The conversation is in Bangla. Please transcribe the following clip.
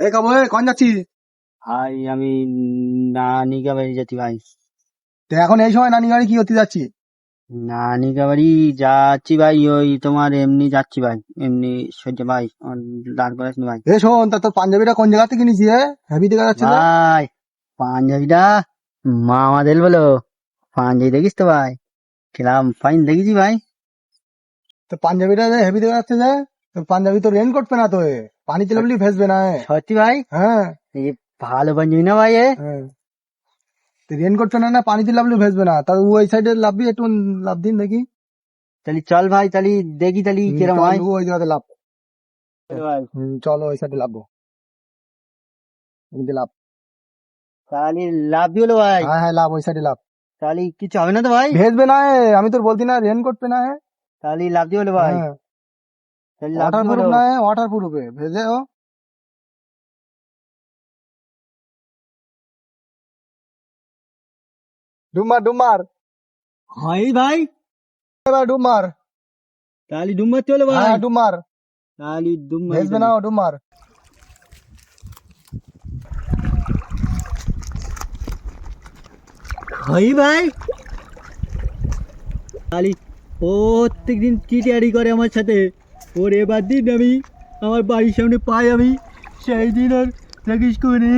এই কাবু এই কখন যাচ্ছি ভাই আমি নানিকা বাড়ি যাচ্ছি ভাই। তো এখন এই সময় নানি গাড়ি কি করতে যাচ্ছি নানিকা বাড়ি যাচ্ছি ভাই ওই তোমার এমনি যাচ্ছি ভাই। এমনি সহ্য ভাই দাঁড় করাস ভাই। এ শোন তা তোর পাঞ্জাবিটা কোন জায়গা থেকে নিয়েছি হেভি দেখা যাচ্ছে? ভাই পাঞ্জাবিটা মামা দিল বলো। পাঞ্জাবি দেখিস তো ভাই। কিরাম ফাইন দেখেছি ভাই। তো পাঞ্জাবিটা হেভি দেখা যাচ্ছে যে তোর পাঞ্জাবি তো রেনকোট পেনা তো এ। পানিতে লাগলি ভেসবে না এ। সত্যি ভাই হ্যাঁ এই যে ভালো পাঞ্জাবি না ভাই এ হ্যাঁ রেনকোট পেনা না পানিতে লাভলি ভেসবে না তার ওই সাইডে লাভবি একটু লাভ দিন দেখি তাহলে চল ভাই তাহলে দেখি তাহলে হুম, কিরম চল, হয় ওই জায়গাতে লাভ ভাই হুম, চলো ওই সাইডে লাভবো এদিকে লাভ তাহলে লাভ হলো ভাই হ্যাঁ হ্যাঁ লাভ ওই সাইডে লাভ তাহলে কিছু হবে না তো ভাই ভেসবে না এ। আমি তোর বলতি না রেনকোট পেনা হ্যাঁ তাহলে লাভ দিয়ে হলো ভাই তাহলে ওয়াটার প্রুফ না ওয়াটার প্রুফ ভেজে ও। ডুমার ডুমার হয় ভাই। এবার ডুমার তাহলে ডুম মারতে হলো ভাই। হ্যাঁ ডুমার তাহলে ডুম মারি ভেজবে না ও ডুমার হয় ভাই। তাহলে প্রত্যেক দিন চিটিয়ারি করে আমার সাথে। ওর এবার দিন আমি আমার বাড়ির সামনে পাই আমি সেই দিন আর থাকিস করে